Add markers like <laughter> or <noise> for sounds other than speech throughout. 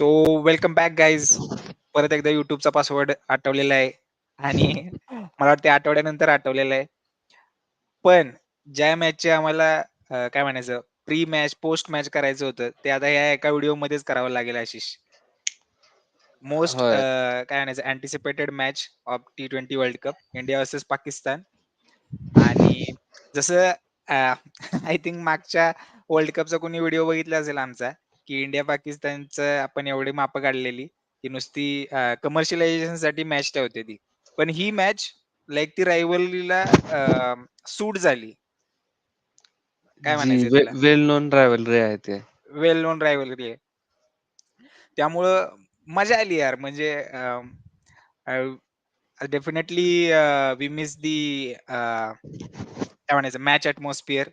So welcome back guys. परत एकदा YouTubeचा password आठवलेला आहे आणि मला वाटते आठवड्यानंतर आठवलेला आहे. पण ज्या मॅचचे आम्हाला काय म्हणायचं प्री मॅच, पोस्ट मॅच करायचं होतं, ते आता या एका व्हिडिओमध्येच करावं लागेल आशिष. मोस्ट काय म्हणायचं anticipated match of T20 world cup India versus Pakistan. आणि जसं आय थिंक <laughs> मागच्या वर्ल्ड कपचा कोणी व्हिडिओ बघितला असेल आमचा, की इंडिया पाकिस्तानचं आपण एवढी मापं काढलेली, की नुसती अ, कमर्शियलायझेशनसाठी मॅच ठेवते ती. पण ही मॅच लाइक ती रायव्हलरीला सूट झाली. काय त्याला? वेल नोन रायव्हलरी आहे ते. वेल नोन रायव्हलरी आहे. त्यामुळं मजा आली यार म्हणजे डेफिनेटली वी मिस दी काय म्हणायचं मॅच एटमॉस्फिअर.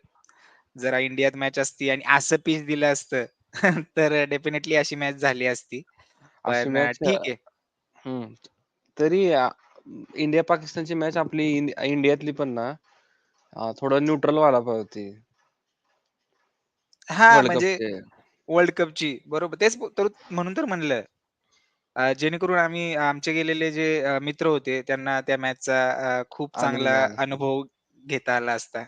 जरा इंडियात मॅच असती आणि असं पिच दिलं असतं, <laughs> तर डेफिनेटली अशी मॅच झाली असती. अशी पण अ, मॅच अ, ठीक आहे. हं. तरी अ, इंडिया पाकिस्तानची मॅच आपली इंडियातली पण ना अ, थोडं न्यूट्रल व्हायला पाहिजे होती. हां, वर्ल्ड म्हणजे कपचे. वर्ल्ड कपची बरोबर तेच तर म्हणून तर म्हणलं. अ, जेणेकरून आम्ही आमचे गेलेले जे अ, मित्र होते त्यांना त्या मॅचचा अ, खूप आनंद चांगला झाला असता. अनुभव घेता आला असता.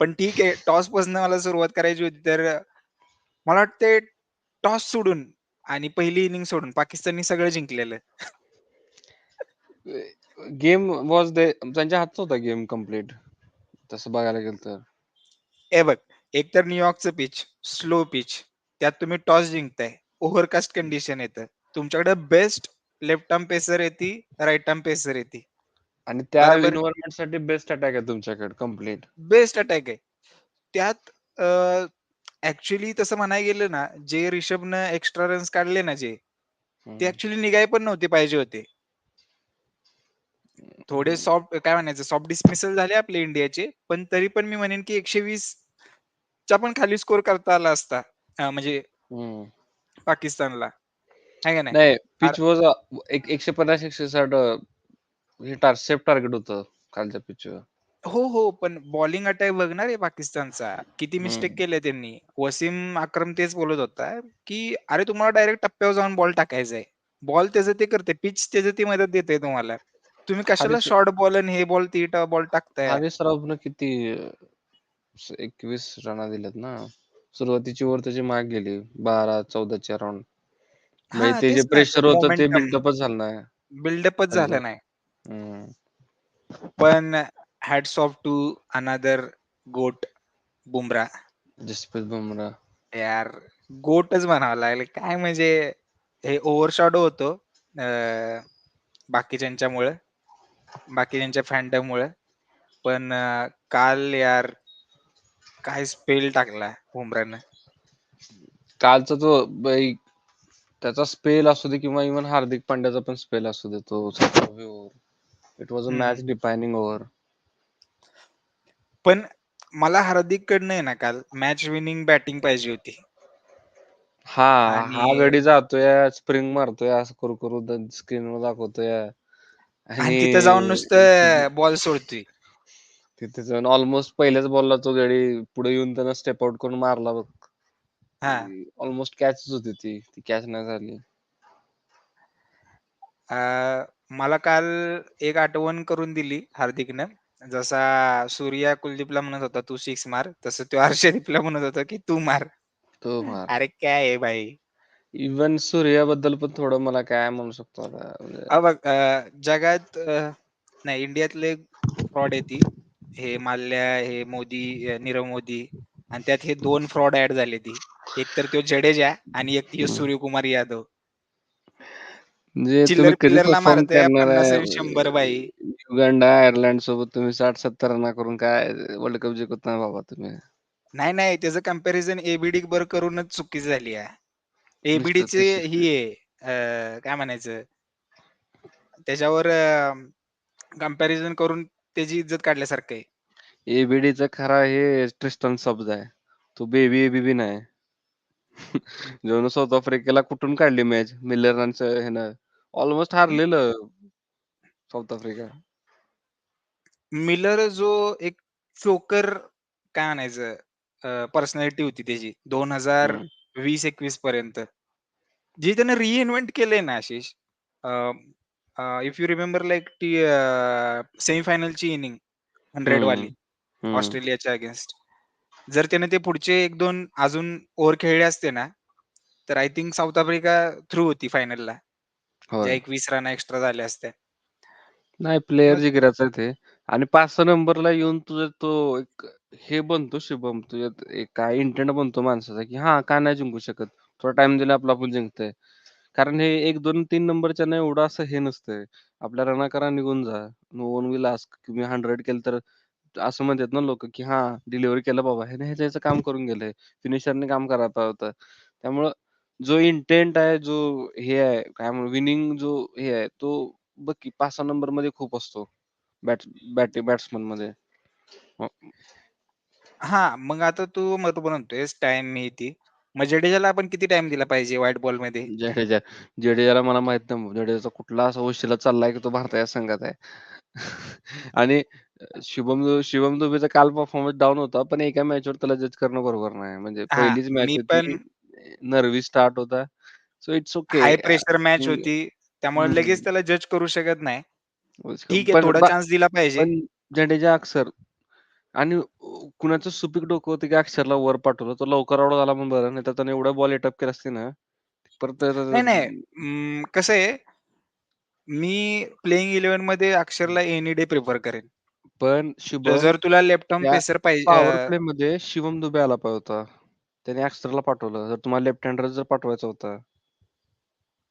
पण ठीक आहे टॉसपासून मला सुरुवात करायची होती तर मला वाटतंय टॉस सोडून आणि पहिली इनिंग सोडून पाकिस्ताननी सगळं जिंकलेलं. गेम वॉज दे त्यांच्या हातचा होता गेम कंप्लीट. तसं बघायला गेलं तर. हे बघ, एक तर न्यूयॉर्कचं पिच, स्लो पिच. त्यात तुम्ही टॉस जिंकताय. ओव्हरकास्ट कंडिशन येतं. तुमच्याकडे बेस्ट लेफ्ट आर्म पेसर येती, राइट आर्म पेसर येती. आणि त्या बरोबर? एन्व्हायर्नमेंटसाठी बेस्ट अटॅक आहे तुमच्याकडे कंप्लीट. बेस्ट अटॅक आहे. त्यात अ, ॲक्चुअली तसं म्हणायला गेलं ना, जे रिषभनं एक्स्ट्रा रन्स काढले ना जे, ते हं. ॲक्चुअली निघाय पण नव्हते पाहिजे होते. थोडे हं. सॉफ्ट काय म्हणायचं सॉफ्ट डिसमिसल झाले आपले इंडियाचे. पण तरी पण मी म्हणेन की 120 च्या पण खाली स्कोर करता आला असता. अ, म्हणजे हं. पाकिस्तानला. आहे का नाही? नाही अर पिच वॉज अ, एक 150-160 अ, हे टार सेफ टार्गेट होतं कालच्या पिचवर. हो, हो. पण बॉलिंग अटॅक बघ ना रे पाकिस्तानचा. किती मिस्टेक हं. केल्या त्यांनी. वसीम अक्रम तेच बोलत होता, की "अरे तुम्हाला डायरेक्ट टप्प्यावर जाऊन बॉल टाकायचा आहे. बॉल त्याचं ते करते. पिच त्याचं ती मदत देते तुम्हाला. तुम्ही कशाला शॉर्ट बॉल आणि हे बॉल ती बॉल टाकताय?" सराफनं किती अ, 21 रना दिल्यात ना. सुरुवातीची ओव्हर त्याची महाग गेली. 12-14ची अराउंड. म्हणजे हां, ते जे तेच ना. प्रेशर होतं ते मोमेंटम बिल्डअपच झालं नाही बिल्डअपच. झालं नाही. हं. पण हॅट्स ऑफ टू अनदर गोट बुमराह. जसप्रीत बुमराह. यार गोटच म्हणावं लागेल. काय म्हणजे हे ओव्हरशॅडो होतो बाकीच्यांच्यामुळं. बाकीच्यांच्या फॅनडममुळं. पण अ, काल यार काय स्पेल टाकला बुमराहनं. कालचा तो बाई त्याचा स्पेल असू दे किंवा इव्हन हार्दिक पांड्याचा पण स्पेल असू दे तो 17वी over. It was a. Match defining over. पण मला हार्दिककडनं आहे ना काल मॅच विनिंग बॅटिंग पाहिजे होती. हां, हा गडी जातोय, स्प्रिंग मारतोय, असं करू-करू द स्क्रीनवर दाखवतोय आणि आणि तिथं जाऊन नुसतं <laughs> बॉल सोडतोय. तिथे जाऊन ऑलमोस्ट पहिल्याच बॉलला तो गडी पुढे येऊन त्यानं स्टेप आउट करून मारला बघ. हां. ऑलमोस्ट कॅचच होती ती. ती कॅच नाही झाली. अ, मला काल एक आठवण करून दिली हार्दिकनं. जसा सूर्या कुलदीपला म्हणत होता, "तू सिक्स मार." तसं तो हर्षदीपला म्हणत होता, की "तू मार." तो मार. अरे क्या है भाई? इव्हन सूर्याबद्दल पण थोडं मला काय म्हणू शकतो आता म्हणजे बघ अ, जगात अ, नाही इंडियातले फ्रॉड आहे ती. हे माल्ल्या, हे मोदी, अ, नीरव मोदी आणि त्यात हे 2 फ्रॉड ॲड झाले ती. एक तर तो जडेजा आणि एक. सूर्यकुमार यादव. म्हणजे तुम्ही कधी चिल्लर-पिल्लरला परफॉर्म मारतोय करणार 50 आहे? आणि 100 भाई. युगांडा, आयर्लंड सोबत तुम्ही 60-70 रना करून काय वर्ल्ड कप जिंकत नाही बाबा तुम्ही. नाही, नाही. त्याचं कंपॅरिझन एबीडी बरोबर करूनच चुकीची झाली आहे. मिस्टर एबीडीची ही आहे अ, काय म्हणायचं त्याच्यावर अ, कंपॅरिझन करून त्याची इज्जत काढल्यासारखं आहे. एबीडीचा खरा हे ट्रिस्टन सब्ज आहे. तो बेबी एबीबी नाही. <laughs> ज्यानं साऊथ आफ्रिकेला कुठून काढली मॅच मिलरच्या ह्यानं. ऑलमोस्ट हारलेलं साऊथ आफ्रिका. मिलर जो एक चोकर काय म्हणायचं अ, पर्सनॅलिटी होती त्याची हं. 2020-21 पर्यंत. जे त्यानं रिइन्व्हेंट केलंय ना Ashish if you remember like ती सेमीफायनलची इनिंग 100 वाली. ऑस्ट्रेलियाच्या अगेन्स्ट. जर त्याने ते पुढचे 1-2 अजून ओव्हर खेळले असते ना, तर I think South Africa through होती फायनलला. ज्या होय. 21 रन एक्स्ट्रा झाल्या असत्या. नाही प्लेयर मग जिगराचं ते आणि 5-6 नंबरला येऊन तुझा तो एक हे बनतो शुभम तुझ्यात एक काय इंटेंट बनतो माणसाचा, की हां, का नाही जिंकू शकत? थोडा टाईम दिला आपलं आपण जिंकतंय. कारण हे 1, 2, 3 नंबरच्यांना एवढं असं हे नसतंय. आपल्या रना करा, निघून जा. नो वन विल आस्क तुम्ही 100 केलं तर असं म्हणतात ना लोकं, की हां, डिलिव्हरी केलं बाबा. ह्याचं ह्याचं काम करून गेलंय. फिनिशरने काम करायचं होतं. त्यामुळं जो इंटेंट आहे, जो हे आहे, काय म्हणू विनिंग जो हे आहे, तो बघ की 5-6 नंबरमध्ये खूप असतो. बॅट बॅट बॅट्समनमध्ये. हां, मग आता तू बरोबर म्हणतोयस टाईम हे ती. मग जडेजाला आपण किती टाईम दिला पाहिजे व्हाईट बॉलमध्ये? जडेजा जडेजाला मला माहीत नाही जडेजाचा कुठला असा वशिला चाललाय, की तो भारताच्या संघात आहे. आणि अ, शुभम दु शुभम दुबेचा काल परफॉर्मन्स डाऊन होता. पण एका मॅचवर त्याला जज करणं बरोबर नाही. म्हणजे हां, पहिलीच मॅच मी होती. पण नर्व्ही स्टार्ट होता. So it's okay. High pressure match होती. त्यामुळे लगेच हं. त्याला जज करू शकत नाही. ठीक आहे, थोडा चान्स दिला पाहिजे. जडेजा अक्षर आणि कुणाचं सुपीक डोकं होतं, की अक्षरला वर पाठवलं. तो लवकर आउट झाला म्हणून बरं. नाहीतर त्याने एवढ्या बॉल एटअप केले असते ना, परत नाही, नाही. कसं आहे मी प्लेइंग 11मध्ये अक्षरला एनी डे प्रिफर करेन. पण तर शुभम जर तुला लेफ्ट आर्म पेसर पाहिजे प्लेमध्ये शिवम दुबे आला पाहिजे होता. त्याने अक्षरला पाठवलं. जर तुम्हाला लेफ्ट हँडर जर पाठवायचा होता.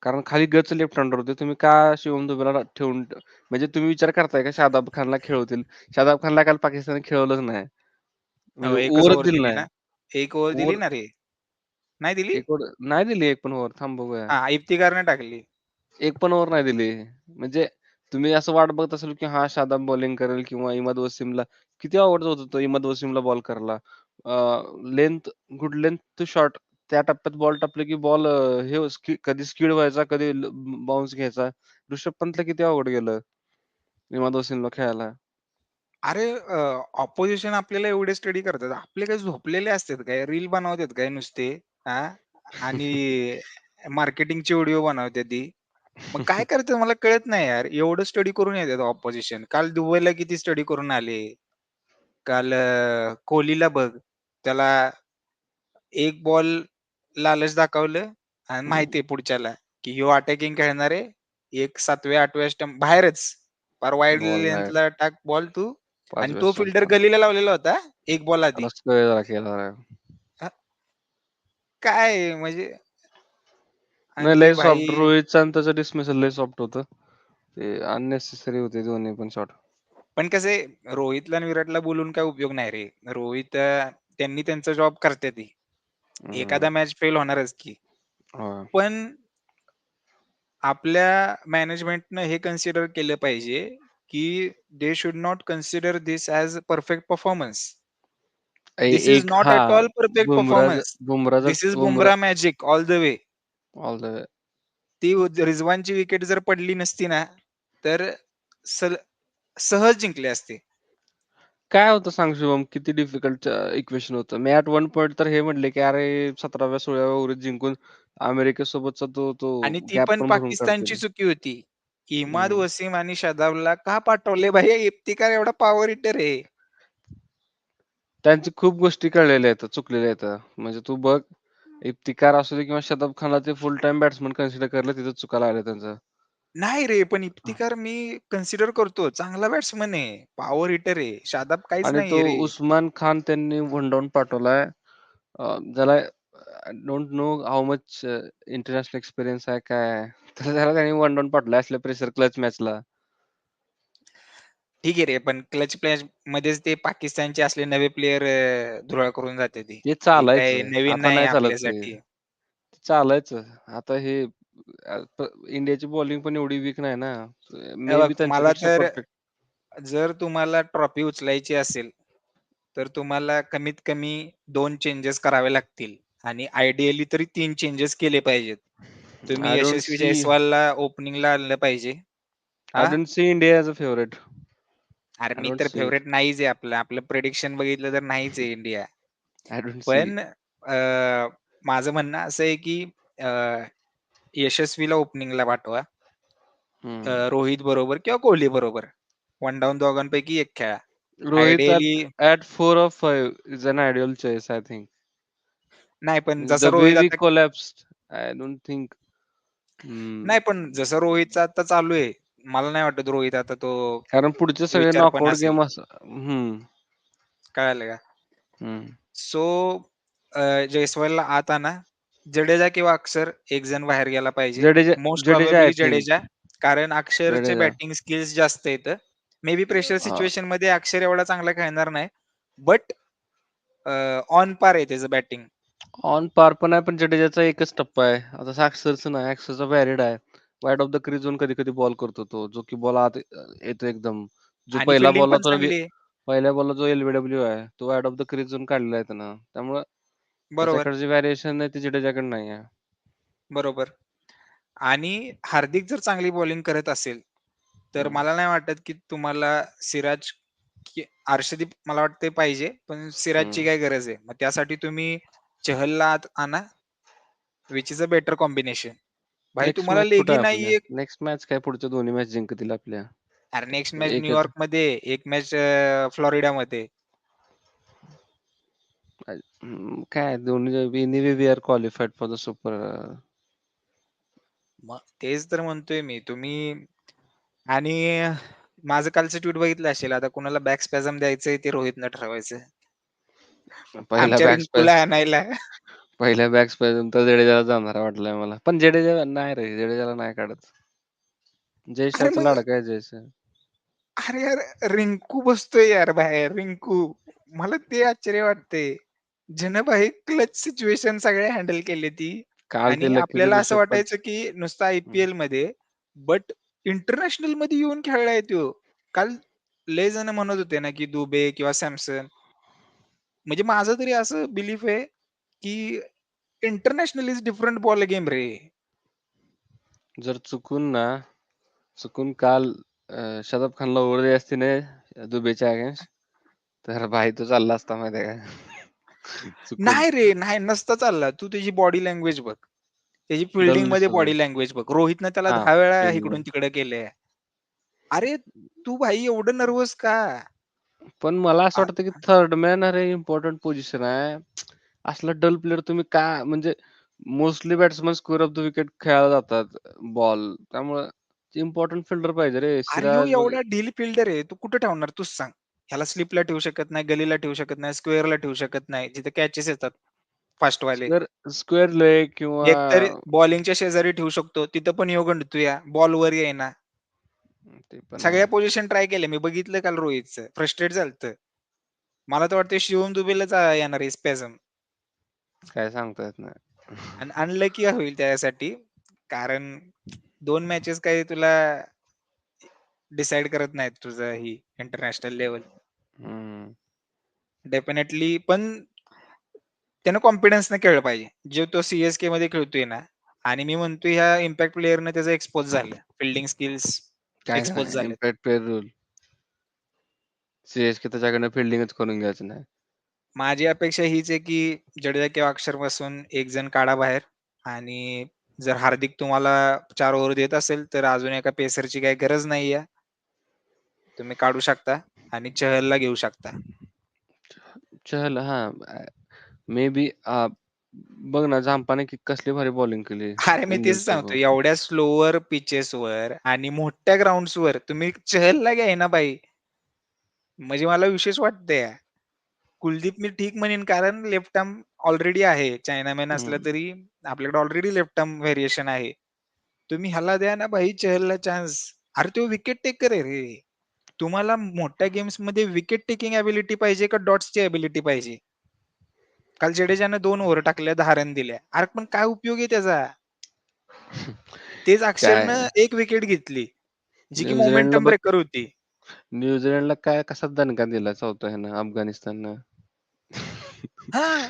कारण खाली गच लेफ्ट हँडर होते. तुम्ही का शिवम दुबेला ठेवून म्हणजे तुम्ही विचार करताय का शादाब खानला खेळवतील? शादाब खानला काल पाकिस्तानने खेळवलंच नाही. म्हणजे ओव्हर दिली नाही. ना? 1 ओव्हर दिली ना रे? नाही दिली? एक नाही दिली एक पण ओव्हर. थांब बघूया. इफ्तिकारने टाकली. एक पण ओव्हर नाही दिली. म्हणजे तुम्ही असं वाट बघत असाल, की हां, शादाब बॉलिंग करेल किंवा इमाद वसीमला किती अवघड होत होतं इमाद वसीमला बॉल करायला. Length good length to short त्या टप्प्यात बॉल टाकले, की बॉल हे कधी स्किड व्हायचा, कधी बाउन्स घ्यायचा. ऋषभ पंतला किती अवघड गेलं इमाद वसीमला खेळायला. अरे अ, ऑपोझिशन आपल्याला एवढे स्टडी करतात. आपले काय झोपलेले असतात काय? रील बनवतात काय नुसते? हां? आणि मार्केटिंगचे व्हिडिओ बनवतात. मग काय <laughs> करतात मला कळत नाही यार. एवढं स्टडी करून येतात ऑपोझिशन. काल दुबईला किती स्टडी करून आले. काल कोहलीला बघ. त्याला एक बॉल लालच दाखवलं आणि माहिती आहे पुढच्याला, की ह्यो अटॅकिंग खेळणार आहे. एक 7व्या-8व्या स्टंप बाहेरच. पार वाईड बाहेर लेंथला टाक बॉल तू 5 आणि तो फिल्डर. गलीला लावलेला होता, एक बॉल आधी. काय म्हणजे आणि नाही ते लय भाई सॉफ्ट रोहितचं आणि त्याचं डिसमिसल लय सॉफ्ट होतं. ते अननेसेसरी होते दोन्ही पण शॉट. पण कसं आहे रोहितला आणि विराटला बोलून काय उपयोग नाही रे. रोहित अ, त्यांनी त्यांचा जॉब करत्याती. हं. एखादा मॅच फेल होणारच की. पण आपल्या मॅनेजमेंटनं हे कन्सिडर केलं पाहिजे, की they should not consider this as perfect performance. Is एक नॉट ॲट हां, all perfect performance. Is Bumrah Bumrah magic all the way. All the way. ती रिझवानची विकेट जर पडली नसती ना, तर सहज जिंकले असते. काय होतं सांग शुभम? किती डिफिकल्ट इक्वेशन होतं. मी ॲट वन पॉइंट तर हे म्हटले, की अरे 17व्या-16व्या ओव्हरीत जिंकून अमेरिकेसोबतचा तो तो आणि ती पण पण भरून पाकिस्तानची काढतील. चुकी होती. इमाद. वसीम आणि शादाबला का पाठवले भाई? इफ्तिकार एवढा पॉवर हिटर आहे. त्यांची खूप गोष्टी कळलेल्या आहेत, चुकलेल्या आहेत. म्हणजे तू बघ, इफ्तिकार असू दे किंवा शदाब खानला ते फुल टाईम बॅट्समन कन्सिडर करलं तिथं चुका लागल्या त्यांचं. नाही रे, पण इफ्तिकार मी कन्सिडर करतो. चांगला बॅट्समन आहे. पॉवर हिटर आहे. शादाब काहीच आणि तो नाहीये रे. उस्मान खान त्यांनी वन डाउन पाठवलाय. अ, ज्याला I don't know how much international experience आहे, काय आहे. <laughs> तर त्याला त्यांनी वन डाउन पाठवलाय असल्या प्रेशर क्लच मॅचला. ठीक आहे रे, पण क्लच मध्येच ते पाकिस्तानचे असले नवे प्लेयर अ, धुरळा करून जाते ती. हे चालायचं. नवीन आता नाही नाही चालत ते. आपल्यासाठी. चालायचं. आता हे अ, प इंडियाची बॉलिंग पण एवढी वीक नाही ना. हे मे बघ बी मला त्यांच्यापेक्षा तर परफेक्ट जर तुम्हाला ट्रॉफी उचलायची असेल, तर तुम्हाला कमीत कमी 2 चेंजेस करावे लागतील आणि आयडियली तरी 3 चेंजेस केले पाहिजेत. तुम्ही आय डोंट यशस्वी सी जयस्वालला ओपनिंगला आणलं पाहिजे. आय हां? Don't see India as a favourite. अरे आय मी डोंट तर सी इट. फेव्हरेट नाहीच आहे आपलं. आपलं प्रिडिक्शन बघितलं तर नाहीच आहे इंडिया. आय डोंट सी पण. अ, माझं म्हणणं असं आहे, की अ, यशस्वीला ओपनिंगला पाठवा. हं. अ, रोहित बरोबर किंवा कोहली बरोबर. वन डाउन दोघांपैकी एक खेळा. Rohit 4 or 5 is an ideal choice I think. नाही पण जसा रोहित आता कोलॅप्स्ड आय डोंट थिंक. नाही पण जसं रोहितचं आता चालू आहे, मला नाही वाटत रोहित आता तो कारण पुढचे सगळे विचार पण नॉकआउट असेल. गेम असं हं. कळालं का? सो जयस्वालला आत आणा. जडेजा किंवा अक्षर एक जण बाहेर गेला पाहिजे. Jadeja most Jadeja probably. कारण अक्षरचे जडेजा. बॅटिंग स्किल्स जास्त आहेत. मे बी प्रेशर हां. सिच्युएशनमध्ये अक्षर एवढा चांगला खेळणार नाही. बट ऑन पार आहे त्याचं बॅटिंग. ऑन पार पण आहे, पण जडेजाचा एकच टप्पा आहे. आता अक्षरचं नाही. अक्षरचा व्हॅलिड आहे. Wide off the crease zone कधी-कधी बॉल करतो तो, जो की बॉल आत येतो एकदम. जो आणि पहिला फील्डिंग बॉलला पण तो चांगली आहे. पहिल्या बॉलला जो एल-बी-डब्ल्यू आहे, तो wide off the crease zone काढलेला आहे त्यानं. त्यामुळं बरोबर. त्याच्याकडे जी व्हेरिएशन आहे ती जडेजाकडे नाही आहे. बरोबर. आणि हार्दिक जर चांगली बॉलिंग करत असेल, तर हं. मला नाही वाटत की तुम्हाला सिराज की अर्शदीप मला वाटतंय पाहिजे, पण सिराजची हं. काय गरज आहे. मग त्यासाठी तुम्ही चहलला आत आणा. Which is a better combination. भाई नेक्स्ट तुम्हाला मॅच कुठे लेगी आहे आपल्या? नाहीये नेक्स्ट मॅच काय पुढच्या दोन्ही मॅच जिंकतील आपल्या. अरे नेक्स्ट मॅच एकच न्यूयॉर्कमध्ये, एक मॅच अ, फ्लोरिडामध्ये. अ, हं, काय दोन्ही anyway we are qualified for the super मग तेच तर म्हणतोय मी. तुम्ही आणि माझं कालचं ट्वीट बघितलं असेल. आता कुणाला बॅक स्पॅझम द्यायचंय ते रोहितनं ठरवायचं. पहिला आमच्या बॅक रिंकूला आणायला. पहिल्या बॅक स्पॅझम तर जडेजाला जाणार वाटलंय मला. पण जडेजा नाही रे, जडेजाला नाही काढत. अरे जयस्वालचा मग लाडका आहे जयस्वाल. अरे यार, रिंकू बसतोय यार बाहेर रिंकू. मला ते आश्चर्य वाटतंय. ज्यानं भाई क्लच सिच्युएशन सगळ्या हँडल काल आणि ते लकीचं आपल्याला असं वाटायचं की नुसतं हं. आय-पी-एलमध्ये बट इंटरनॅशनलमध्ये येऊन खेळलाय त्यो. काल लय जण म्हणत होते ना, की दुबे किंवा सॅमसन म्हणजे माझं तरी असं बिलीफ आहे, की international is different ball game रे. जर चुकून ना, चुकून काल शादाब खानला ओव्हर दिली असती ना दुबेच्या अगेन्स्ट, तर भाई तो चालला असता माहिती का? <laughs> नाही रे, नाही नसता चालला. तू त्याची बॉडी लँग्वेज बघ. त्याची डल फील्डिंगमध्ये दिसत बॉडी. लँग्वेज बघ. रोहितनं त्याला हां, 10 वेळा फील्डिंग. इकडून-तिकडं केलंय. अरे, तू भाई एवढं नर्व्हस का? पण मला असं वाटतं, की थर्ड मॅन अरे इम्पोर्टंट पोझिशन आहे. असला डल प्लेयर तुम्ही का म्हणजे mostly batsman square off the wicket खेळायला जातात बॉल. त्यामुळं इम्पोर्टंट फिल्डर पाहिजे रे. एवढा डील फिल्डर आहे. तू कुठे ठेवणार तूच सांग. ह्याला स्लिपला ठेवू शकत नाही, गलीला ठेवू शकत नाही, स्क्वेअरला ठेवू शकत नाही. जिथे कॅचेस येतात फास्टवाले. स्क्वेअर स्क्वेअर लेग किंवा एकतर बॉलिंगच्या शेजारी ठेवू शकतो. तिथं पण ह्यो गंडतोया. बॉल वर येईना. पण सगळ्या. पोझिशन ट्राय केल्या. मी बघितलं काल रोहितचं. फ्रस्ट्रेट झालतं. मला तर वाटतंय शिवम दुबेलाच येणार आहे स्पॅझम. काय सांगता येत नाही. आणि अनलकी होईल त्यासाठी. कारण 2 मॅचेस काही तुला डिसाईड करत नाहीत तुझं ही इंटरनॅशनल लेव्हल. हं. डेफिनेटली पण त्यानं कॉन्फिडन्सनं खेळलं पाहिजे. जो तो सी-एस-केमध्ये खेळतोय ना आणि मी म्हणतोय ह्या इम्पॅक्ट प्लेयरनं त्याचं एक्सपोज झालं. फील्डिंग स्किल्स काय एक्सपोज नाही झालेत. Impact player rule. सी-एस-के त्याच्याकडनं फील्डिंगच करून घ्यायचं नाही. माझी अपेक्षा हीच आहे, की जडेजा किंवा अक्षरपासून एक जण काढा बाहेर आणि जर हार्दिक तुम्हाला 4 ओव्हर देत असेल, तर अजून एका पेसरची काही गरज नाहीये. तुम्ही काढू शकता आणि चहलला घेऊ शकता. चहल हां, मे बी बघ ना झांपाने की कसली भारी बॉलिंग केली अरे, मी तेच सांगतो. एवढ्या स्लोवर पिचेसवर आणि मोठ्या ग्राउंड्सवर तुम्ही चहलला घेईना भाई. म्हणजे मला विशेष वाटतंय. कुलदीप मी ठीक म्हणेन कारण लेफ्ट आर्म ऑलरेडी आहे. चायनामॅन असला. तरी आपल्याकडे ऑलरेडी लेफ्ट आर्म व्हेरिएशन आहे. तुम्ही ह्याला द्या ना भाई चहलला चान्स. अरे, तो विकेट टेकर आहे रे. तुम्हाला मोठ्या गेम्समध्ये विकेट टेकिंग एबिलिटी पाहिजे का डॉट्सची एबिलिटी पाहिजे? काल जडेजानं 2 ओव्हर टाकल्या, 10 रन दिल्या. अरे, पण काय उपयोग आहे त्याचा? <laughs> तेच अक्षरनं 1 विकेट घेतली, जी की मोमेंटम ब्रेकर होती. न्यूझीलंडला काय कसा दणका दिला चौथा ह्यानं अफगाणिस्ताननं. हां.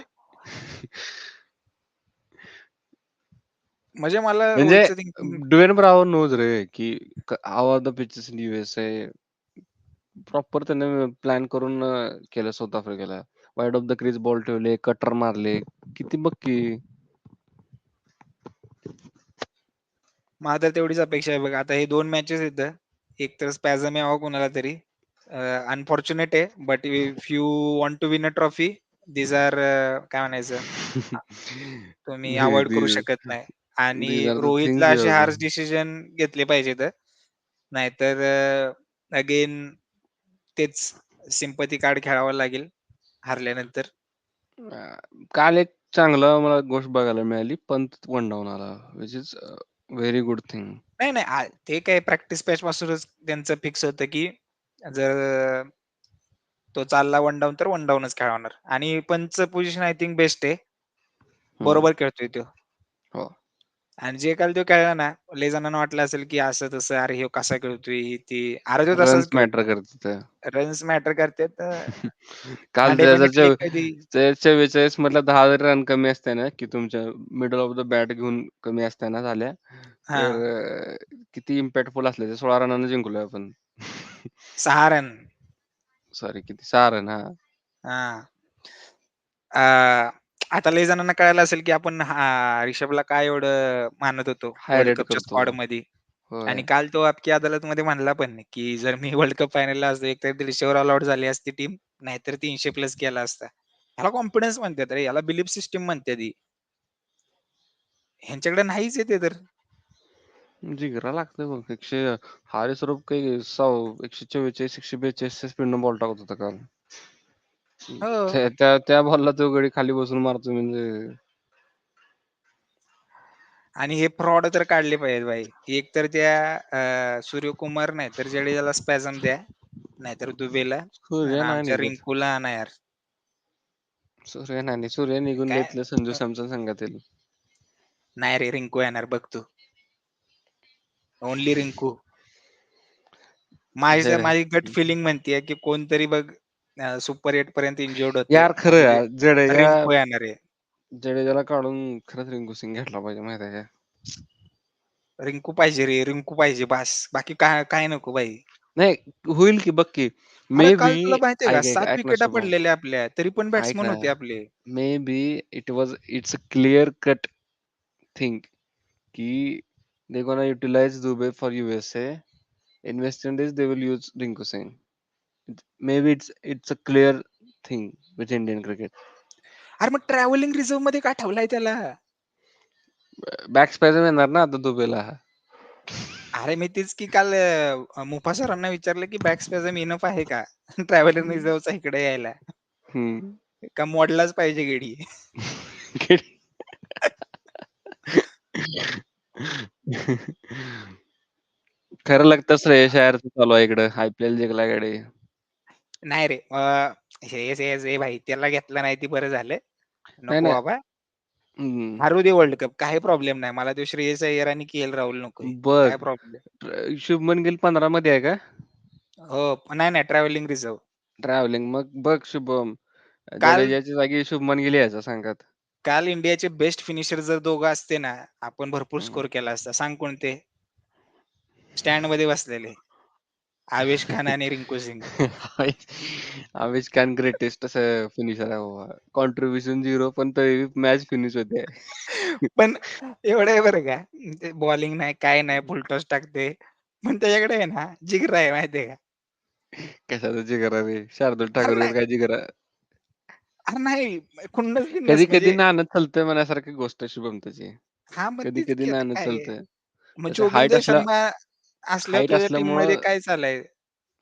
म्हणजे मला म्हणजे ड्वेन ब्राव्हो नोज रे, की are the pitches in USA. Proper त्याने प्लॅन करून अ, केलं South आफ्रिकेला. Wide off the crease ball ठेवले, कटर मारले. किती बघ की तर तेवढीच अपेक्षा आहे बघ. आता हे 2 मॅचेस आहेत. एक तर स्पॅझम यावं कोणाला तरी. अनफॉर्च्युनेट आहे. But if you want to win a trophy these are काय म्हणायचं? <laughs> तुम्ही अव्हॉइड करू शकत नाही. आणि रोहितला things you असे हार्श to डिसिजन घेतले पाहिजेत. नाहीतर अ, अगेन तेच सिम्पॅथी कार्ड खेळावं लागेल हारल्यानंतर. काल एक चांगलं मला गोष्ट बघायला मिळाली. पंत वन डाउन आला. Which is uh, very good thing. नाही, नाही. आ, ते काय प्रॅक्टिस मॅच पासूनच त्यांचं फिक्स होतं, की जर तो चालला वन डाउन तर वन डाउनच खेळवणार आणि पंतचं पोझिशन आय थिंक बेस्ट आहे. बरोबर खेळतोय तो. हो. आणि जे काल तो खेळला ना, लय जणांना वाटलं असेल, की असं-तसं अरे ह्यो कसा खेळतोय हे ते. अरे तो रन्स तसाच मॅटर खेळतो. करतात. रन्स मॅटर करतात. अ, काल हांडे त्याचा पण चौ कधी ते 44 मधला 10 जरी रन कमी असते ना, की तुमच्या मिडल ऑफ द बॅट घेऊन कमी असताना झाल्या, तर हां. अ, किती इम्पॅक्टफुल असले ते 16 रनांनी जिंकलोय आपण. 6 रन. सॉरी किती 6 रन हां. हां. अ, आता लय जणांना कळालं असेल, की आपण हा रिषभला काय एवढं मानत होतो वर्ल्ड हायलाइट कपच्या करतो. स्क्वॉडमध्ये. आणि होय. काल तो अबकी अदालतमध्ये म्हणला पण, की जर मी वर्ल्ड कप फायनलला असतो, एकतर 150 वर ऑल आउट झाली असती टीम, नाहीतर 300 प्लस केला असता. ह्याला कॉन्फिडन्स म्हणतात रे, याला बिलीफ सिस्टम म्हणतात ही. ह्यांच्याकडे नाहीच आहे ते तर. जिगरा लागतोय बघ. 100 हारिस रूफ काही सौ 144, 142 स्पीडनं बॉल टाकत होता काल. हो. त्या त्या त्या बॉलला तो गडी खाली बसून मारतो म्हणजे आणि हे फ्रॉड तर काढले पाहिजेत भाई. एक तर त्या अ, सूर्यकुमार नाहीतर जडेजाला स्पॅझम द्या. नाहीतर दुबेला आणि सूर्या नाही आमच्या निघत. रिंकूला आणा यार. सूर्या नाही. सूर्या निघून काय घेतलं संजू सॅमसन संघात येईल. नाही रे रिंकू येणार बघ तू. ओन्ली रिंकू. माझी तर माझी गट फिलिंग म्हणतीये, की कोणतरी बघ अ, सुपर 8 पर्यंत इंज्युर्ड होतंय. यार खरं म्हणजे यार जडेजा रिंकू येणार आहे. जडेजाला काढून खरंच रिंकू सिंग घेतला पाहिजे माहिती आहे का? रिंकू पाहिजे रे, रिंकू पाहिजे बास. बाकी काय काय नको भाई. नाही होईल की बघ की. अरे मे बी काल तुला माहितीये का ऐक, ऐक, 7 ऐक ना विकेटा शुभम. पडलेल्या आपल्या, तरी पण ऐक बॅट्समन ना. होते आपले. May be it was it's a clear cut thing की they gonna utilize Dubey for USA. In West Indies, they will use Rinku Singh. Maybe it's it's a clear thing with Indian cricket. अरे मग travelling रिझर्व्हमध्ये का ठेवलाय त्याला? Back spasm येणार ना आता दुबेला. अरे मी तेच की काल अ, मुफा सरांना विचारलं, की बॅक स्पॅझम इनफ आहे का? ट्रॅव्हलिंग रिझर्व्हचा इकडे यायला? का मोडलाच पाहिजे गेडी? <laughs> खरं लागतं श्रेयस अय्यरचं चालू आहे इकडं. आयपीएल जिंकला गडी. नाही रे. अ, श्रेयस अय्यर ए भाई त्याला घेतलं नाही ते बरं झालं. नाही, नको नाही. बाबा. हं. हारू दे वर्ल्ड कप. काही प्रॉब्लेम नाही. मला तो श्रेयस अय्यर आणि के-एल राहुल नकोय. बघ काय प्रॉब्लेम? अ, शुभमन गिल 15 मध्ये आहे का? हो. नाही, नाही. Travelling reserve. ट्रॅव्हलिंग मग बघ शुभम, काल जडेजाच्या जागी शुभमन गिल यायचा संघात. काल इंडियाचे बेस्ट फिनिशर जर दोघं असते ना, आपण भरपूर हं. स्कोर केला असता. सांग कोणते? स्टँडमध्ये बसलेले. आवेश खान आणि रिंकू सिंग. <laughs> आवेश खान ग्रेटेस्ट असं फिनिशर आहे. कॉन्ट्रिब्युशन 0 पण तरी मॅच फिनिश होते. पण एवढं आहे बरं का, बॉलिंग नाही, काय नाही, फुल टाकते. पण त्याच्याकडे आहे ना, जिगरा आहे माहिती आहे का? कशाचा जिगरा रे? शार्दूल नाही. काय जिगरा? अरे नाही. खुन्नस-बिन्नस कधी-कधी म्हणजे नाणं चलतंय म्हणण्यासारखी गोष्ट शुभम त्याची. हां, मग तेच कधी-कधी की आता नाणं. चलतंय. मग शर्मा असल्यावर हाईट तुझ्या टीममध्ये असल्यामुळं काय?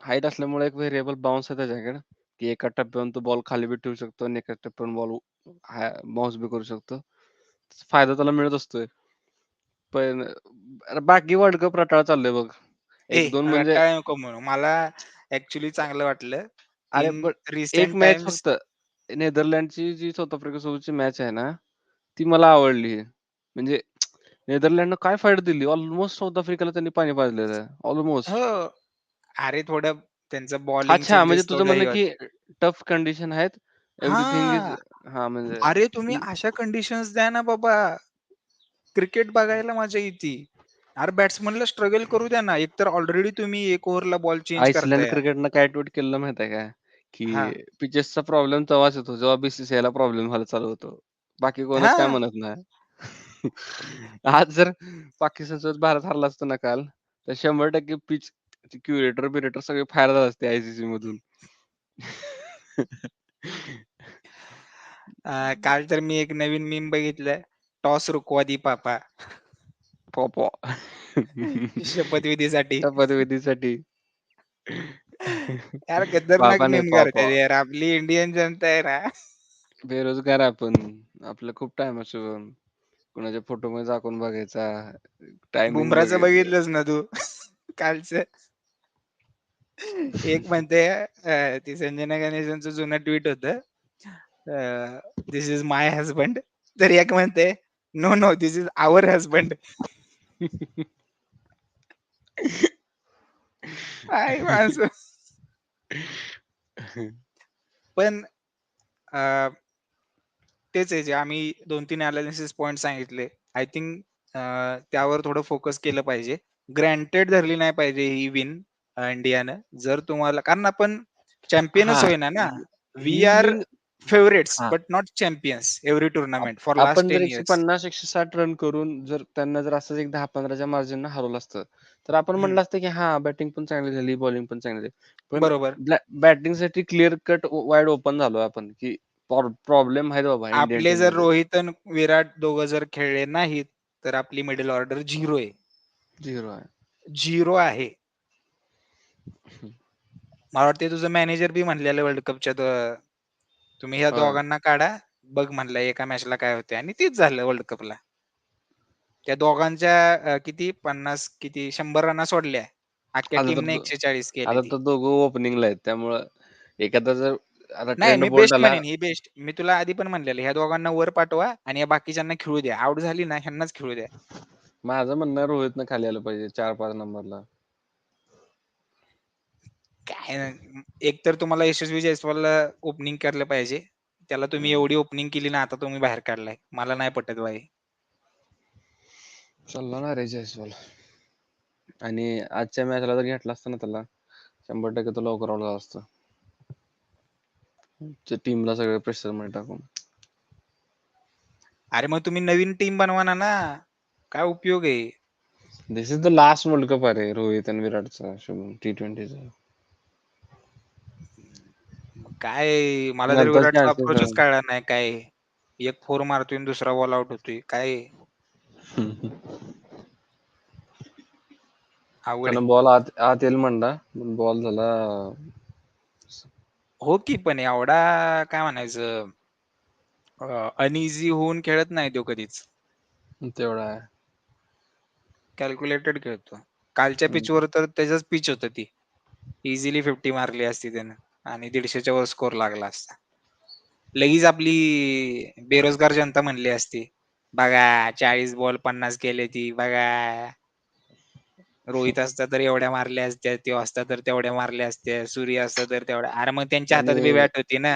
हाईट असल्यामुळे एक व्हेरिएबल बाउन्स आहे त्याच्याकडे, की एका टप्प्यावरून तो बॉल खाली बी ठेवू शकतो आणि एका टप्प्यावरून बॉल बाउन्स बी करू शकतो. फायदा त्याला मिळत असतोय. पण बाकी वर्ल्ड कप रटाळ चाललंय बघ. ए 1-2 म्हणजे रटाळ नको म्हणू. मला ॲक्चुअली चांगलं वाटलं. अरे इन बट एक रिसेंट मॅच फक्त नेदरलँडची जी साऊथ आफ्रिकेसोबतची मॅच आहे ना, ती मला आवडली. म्हणजे नेदरलँडनं काय फाईट दिली. ऑलमोस्ट साऊथ आफ्रिकेला त्यांनी पाणी पाजलेलं. ऑलमोस्ट. हो. अरे थोडं त्यांचं बॉलिंग अच्छा म्हणजे तुझं म्हणणं की. टफ कंडिशन आहेत. एव्हरीथिंग इज हां. म्हणजे अरे तुम्ही अशा कंडिशन्स द्या ना बाबा. क्रिकेट बघायला मजा येते. अरे बॅट्समनला स्ट्रगल करू द्या ना. एकतर ऑलरेडी तुम्ही 1 ओव्हरला बॉल चेंज करताय. क्रिकेटनं काय ट्वीट केलेलं माहिती आहे का? की पिचेसचा प्रॉब्लेम तेव्हाच येतो जेव्हा बीसीसीआयला प्रॉब्लेम व्हायला चालू होतो. बाकी कोणच काय. म्हणत नाही. आज जर पाकिस्तानसोबत भारत हरला असता ना काल, तर 100% पिच क्युरेटर बिरेटर सगळे फायर झाले असते आयसीसी मधून. <laughs> अ, काल तर मी एक नवीन मीम बघितलं. टॉस रुकवा दी पापा. पॉपॉ. शपथविधीसाठी. शपथविधीसाठी. यार खतरनाक मीम पॉपॉ. करतात यार. आपली इंडियन जनता आहे ना. बेरोजगार आपण. आपलं खूप टाईम असतो. कुणाच्या फोटोमध्ये झाकून बघायचा. टायमिंग बुमराहचं बघायचं. बघितलंस ना तू <laughs> कालचं? एक म्हणते ती संजना गणेशनचं जुनं ट्वीट होतं. "This is my husband." तर एक म्हणते, "no, no, this is our husband." काय माणसं. <laughs> पण अ, तेच आहे जे आम्ही 2-3 एनालिसिस पॉइंट सांगितले. आय थिंक त्यावर थोडं फोकस केलं पाहिजे. ग्रँटेड धरली नाही पाहिजे ही विन इंडियानं. जर तुम्हाला कारण आपण चॅम्पियनच हां. होईना ना. वी आर हां. But not champions every tournament for आपण 10 इयर्स. 150-160 रन करून जर त्यांना जर असंच एक 10-15च्या मार्जिननं हरवलं असतं, तर आपण. म्हटलं असतं की हां, बॅटिंग पण चांगली झाली, बॉलिंग पण चांगली झाली. बरोबर. ब्लॅ बॅटिंगसाठी क्लिअर कट वाईड ओपन झालोय आपण, की प्रॉब्लेम आहेत बाबा आपले जर. रोहित अन् विराट दोघं जर खेळले नाहीत, तर आपली मिडल ऑर्डर 0 आहे. 0 आहे. 0 आहे. मला वाटतंय तुझं मॅनेजर बी म्हणलेलं वर्ल्ड कपच्या तुम्ही ह्या होय. दोघांना काढा. बघ म्हणला एका मॅचला काय होतंय आणि तेच झालं वर्ल्ड कपला. त्या दोघांच्या किती 50 किती 100 रना सोडल्या. अख्ख्या आता टीमने दो 140 आता केलेली. तर दोघं ओपनिंगला आहेत. त्यामुळं एखादा जर आता नाही, ट्रेंट मी बोल्ट बेस्ट आला म्हणेन, ही बेस्ट. मी तुला आधी पण म्हणलेलं, ह्या दोघांना वर पाठवा आणि या बाकीच्यांना खेळू द्या. आउट झाली ना ह्यांनाच खेळू द्या. माझं म्हणणं रोहितनं खाली आलं पाहिजे 4-5 नंबरला. काय एक तर तुम्हाला यशस्वी जयस्वालला ओपनिंग केलं पाहिजे. त्याला तुम्ही. एवढी ओपनिंग केली ना, आता तुम्ही बाहेर काढलाय. मला नाही पटत भाई. चालला ना रे जयस्वाल. आणि आजच्या मॅचला जर घेतला असता ना त्याला, 100% तो लवकर झाला असता. टीमला सगळं प्रेशरमध्ये टाकून. अरे मग तुम्ही नवीन टीम बनवा ना. काय उपयोग आहे? This is the last world cup आहे रे रोहित आणि विराटचा शुभम टी-20चा. मग काय मला तर नंतर विराटचा अप्रोचच. कळला नाही काय? एक फोर मारतोय आणि दुसरा बॉल आउट होतोय. काय आहे? <laughs> अवघड आहे. बॉल आत आत येईल म्हणला, पण बॉल झाला हो की पण एवढा काय म्हणायचं अ, अनईझी होऊन खेळत नाही तो कधीच. तेवढा आहे. कॅल्क्युलेटेड खेळतो. कालच्या. पिचवर तर त्याचंच पिच होतं ती. इझिली 50 मारली असती त्यानं आणि 150च्या वर स्कोर लागला असता. लगेच आपली बेरोजगार जनता म्हणली असती, "बघा 40 बॉल 50 केलेती. बघा." रोहित असता तर एवढ्या मारल्या असत्या तो असता तर तेवढ्या मारल्या असत्या सूर्य असता तर तेवढ्या. अरे मग त्यांच्या हातात बी बॅट होती ना.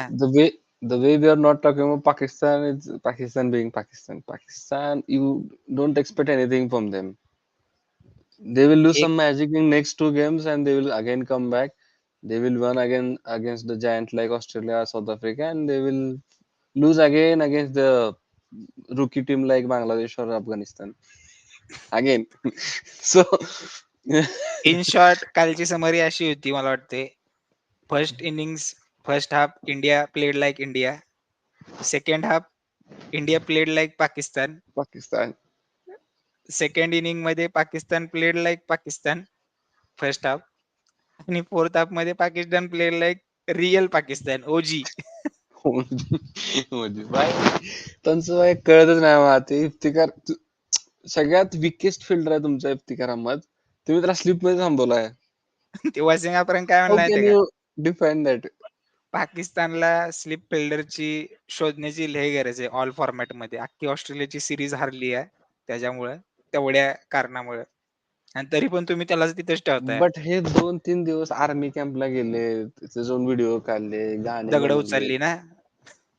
The way we are not talking about Pakistan is Pakistan being Pakistan Pakistan you don't expect anything from them they will lose some magic in next two games and they will again come back they will won again against the giant like Australia South Africa and they will lose again against the rookie team like Bangladesh और Afghanistan Again. <laughs> So in short कालची summary अशी होती मला वाटते. First innings, first half India played like India. Second half India played like Pakistan. Pakistan. Second इनिंगमध्ये Pakistan played like Pakistan. First half आणि fourth हाल्फमध्ये Pakistan played like real Pakistan OG. भाई त्यांचं कळतच नाही तू- सगळ्यात विकेस्ट फिल्डर आहे तुमचा इफ्तिकार अहमद तुम्ही त्याला स्लिपमध्ये थांबवलाय <laughs> ते अकरम काय? यू डिफाईन दॅट पाकिस्तानला स्लिप फिल्डरची शोधण्याची लय गरज आहे ऑल फॉर्मॅटमध्ये. अख्खी ऑस्ट्रेलियाची सीरीज हारली आहे त्याच्यामुळं, तेवढ्या कारणामुळं आणि तरी पण तुम्ही त्यालाच तिथेच ठेवताय. बट हे दोन तीन दिवस आर्मी कॅम्पला गेले तिथे जाऊन व्हिडिओ काढले गाणे दगडं उचलली ना.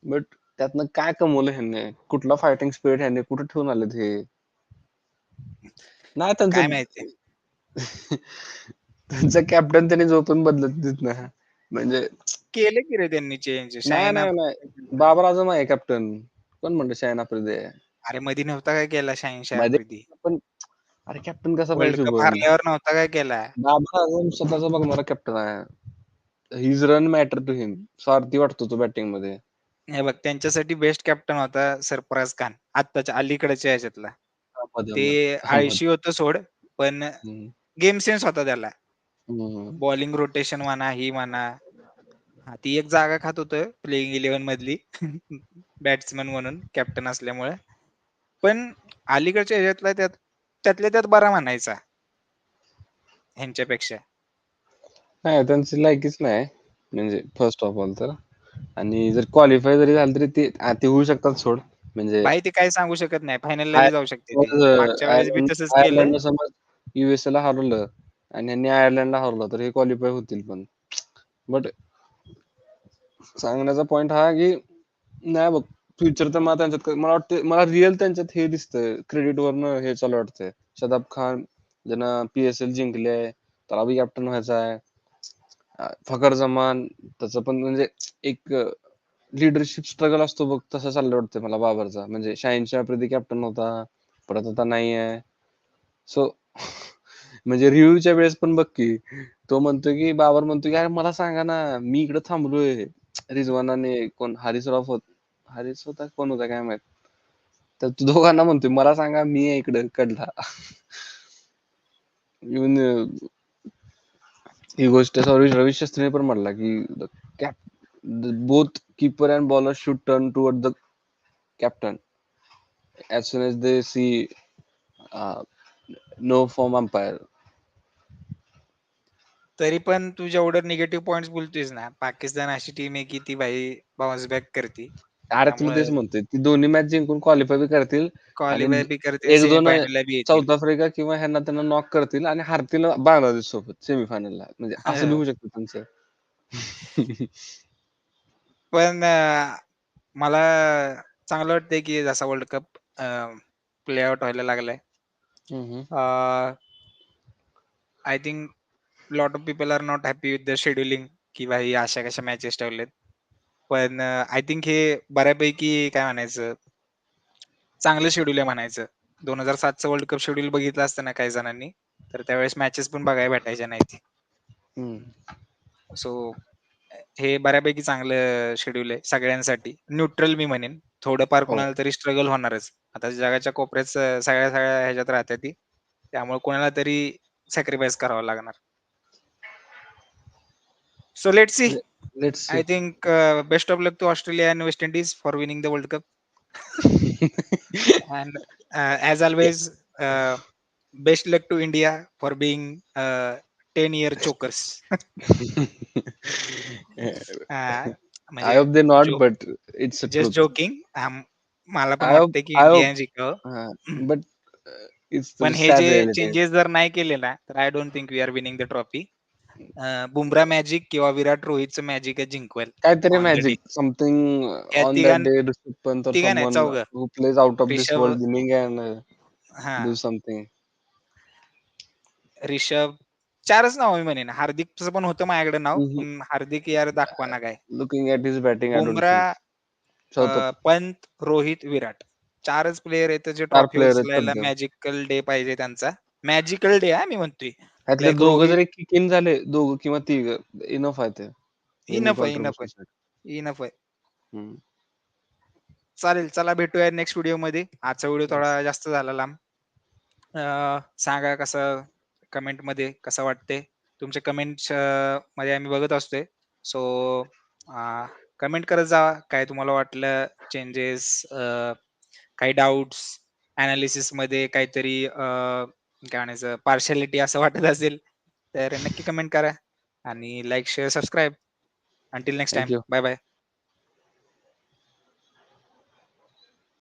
बट त्यातनं काय कमवलं ह्यांनी कुठला फायटिंग स्पिरिट ह्यांनी कुठे ठेवून आलेत हे नाही काय त्यांचं माहिती? <laughs> त्यांचा कॅप्टन त्यांनी जो पण बदलत देत ना म्हणजे केलं की रे त्यांनी चेंज. नाही शाहीन नाही नाही बाबर आझम आहे कॅप्टन कोण म्हणतो शाहीन आफ्रिदी आहे अरे मधी नव्हता काय केला 86 मध्ये मध्ये? पण अरे कॅप्टन कसा वर्ल्ड पाहिजे कप शुभम? हारल्यावर नव्हता काय केला? बाबा अजून स्वतःचा बघणारा कॅप्टन आहे. His run matter to him. स्वार्थी वाटतो तो बॅटिंगमध्ये. हे बघ त्यांच्यासाठी बेस्ट कॅप्टन होता सरफराज खान. आत्ताच्या अलीकडच्या ह्याच्यातला. ते. आळशी होतं सोड, पण हं. गेम सेन्स होता त्याला. हं. बॉलिंग रोटेशन म्हणा, ही म्हणा. हां, ती एक जागा खात होतं प्लेइंग 11 मधली <laughs> बॅट्समन म्हणून कॅप्टन असल्यामुळे. पण अलीकडच्या ह्याच्यातला त्यात त्यातल्या त्यात बरा म्हणायचा. ह्यांच्यापेक्षा. नाही त्यांची लायकीच नाही. म्हणजे फर्स्ट ऑफ ऑल तर. आणि जर क्वालिफाय जरी झालं तरी ते आ, ते होऊ शकतात सोड. म्हणजे भाई ते काही सांगू शकत नाही. फायनलला जाऊ शकते ते. समज मागच्या वेळेस बी आयर्लंड तसंच केलं. आयर्लंडनं समज यूएसएला हरवलं आणि ह्यांनी आयर्लंडला हरवलं तर हे क्वालिफाय होतील पण. बट सांगण्याचा पॉइंट हा की नाही बघ फ्युचर तर मला त्यांच्यात मला वाटतं मला रिअल त्यांच्यात हे दिसतंय क्रेडिट वरनं हे चालू वाटतंय. शदाब खान ज्यानं पीएसएल जिंकले त्याला बी कॅप्टन व्हायचा आहे. अ, फखर जमान त्याचं पण म्हणजे एक लीडरशिप स्ट्रगल असतो बघ तसं चाललं वाटतंय मला बाबरचा. म्हणजे शाहीनच्या प्रति कॅप्टन होता. परत आता नाहीये. सो <laughs> म्हणजे रिव्ह्यूच्या वेळेस पण बघ की तो म्हणतोय की बाबर म्हणतोय की "अरे मला सांगा ना, मी इकडे थांबलोय." रिझवानाने कोण हारिस रॉफ होत हारिस होता कोण होता काय माहीत तर तू दोघांना म्हणतोय, "मला सांगा मी आहे इकडे कडला." <laughs> इवन ही गोष्ट सॉरी रवी शास्त्रीने पण म्हटला की cap both keeper and bowler should turn toward the captain as soon as they see uh, no form umpire. तरी पण तू जेवढं निगेटिव्ह पॉइंट्स बोलतोयस ना, पाकिस्तान अशी टीम आहे की ती भाई बाउन्स बॅक करते. अरे तुला त्यामुळे तेच म्हणतोय. ती दोन्ही मॅच जिंकून क्वालिफाय बी करतील क्वालिफाय बी करतील, 1-2 सेमीफायनलला बी येतील. साऊथ आफ्रिका किंवा ह्यांना त्यांना नॉक करतील आणि हारतील बांगलादेश सोबत सेमीफायनलला. म्हणजे असं बी. होऊ शकतं त्यांचं. <laughs> पण अ, मला चांगलं वाटतंय की जसा world cup uh, play out व्हायला लागलाय. हं, हं. अ I think lot of people are not happy with the scheduling की भाई अशा कशा मॅचेस ठेवल्यात. पण आय थिंक हे बऱ्यापैकी काय म्हणायचं चांगलं शेड्यूल आहे म्हणायचं. 2007 चं वर्ल्ड कप शेड्यूल बघितलं असतं ना काही जणांनी, तर त्यावेळेस मॅचेस पण बघायला भेटायच्या नाहीत. हं. सो हे बऱ्यापैकी चांगलं शेड्यूल आहे सगळ्यांसाठी. न्यूट्रल मी म्हणेन. थोडंफार हो. कुणाला तरी स्ट्रगल होणारच. आता जगाच्या कोपऱ्यात स सगळ्या-सगळ्या ह्याच्यात राहतात ती. त्यामुळे कोणाला तरी सॅक्रिफाईस करावं लागणार. So let's see. ले let's see. I think best of luck to Australia and West Indies for winning the world cup. And as always best luck to India for a, 10 year chokers. Uh, I म्हणजे hope they not, जो but it's a just truth. Joking. Um, मला पण I hope वाटतंय की I hope India जिंकावं. हां, but uh, it's the पण हे sad जे reality. चेंजेस जर नाही केले ना, तर I don't think we are winning the trophy. Uh, Bumrah magic किंवा विराट रोहितचं मॅजिकच जिंकवेल काहीतरी on the day. Magic something या on तिघां that day Rishabh Pant or तिघं नाही someone चौघं. who plays out of this Rishabh world winning and uh, हां. do something. ऋषभ 4च नाव मी म्हणेन. हार्दिकचं पण होतं माझ्याकडे नाव. पण हार्दिक यार काय. His batting, I don't think. Bumrah, चौथा अ, पंत, रोहित, विराट. 4च प्लेयर आहेत जे 4 ट्रॉफी प्लेयर आहेत उचलायला सध्या. मॅजिकल डे पाहिजे त्यांचा. मॅजिकल डे हां मी म्हणतोय. दोघं जरी किक इन झाले, दोघं किंवा तिघं इनफ आहे ते. इनफ आहे, इनफ. आहे. इनफ आहे. चालेल. चला भेटूया नेक्स्ट व्हिडिओमध्ये. आजचा व्हिडिओ. थोडा जास्त झाला लांब. सांगा कसं कमेंटमध्ये कसं वाटतंय. तुमचे कमेंट्स अ, मध्ये आम्ही बघत असतोय. सो कमेंट करत जावा. काय तुम्हाला वाटलं चेंजेस काही डाउट्स, एनालिसिसमध्ये काहीतरी अ, काय म्हणायचं पार्शियलिटी असं वाटत असेल, तर नक्की कमेंट करा आणि like, share, subscribe. Until next. You. Bye bye.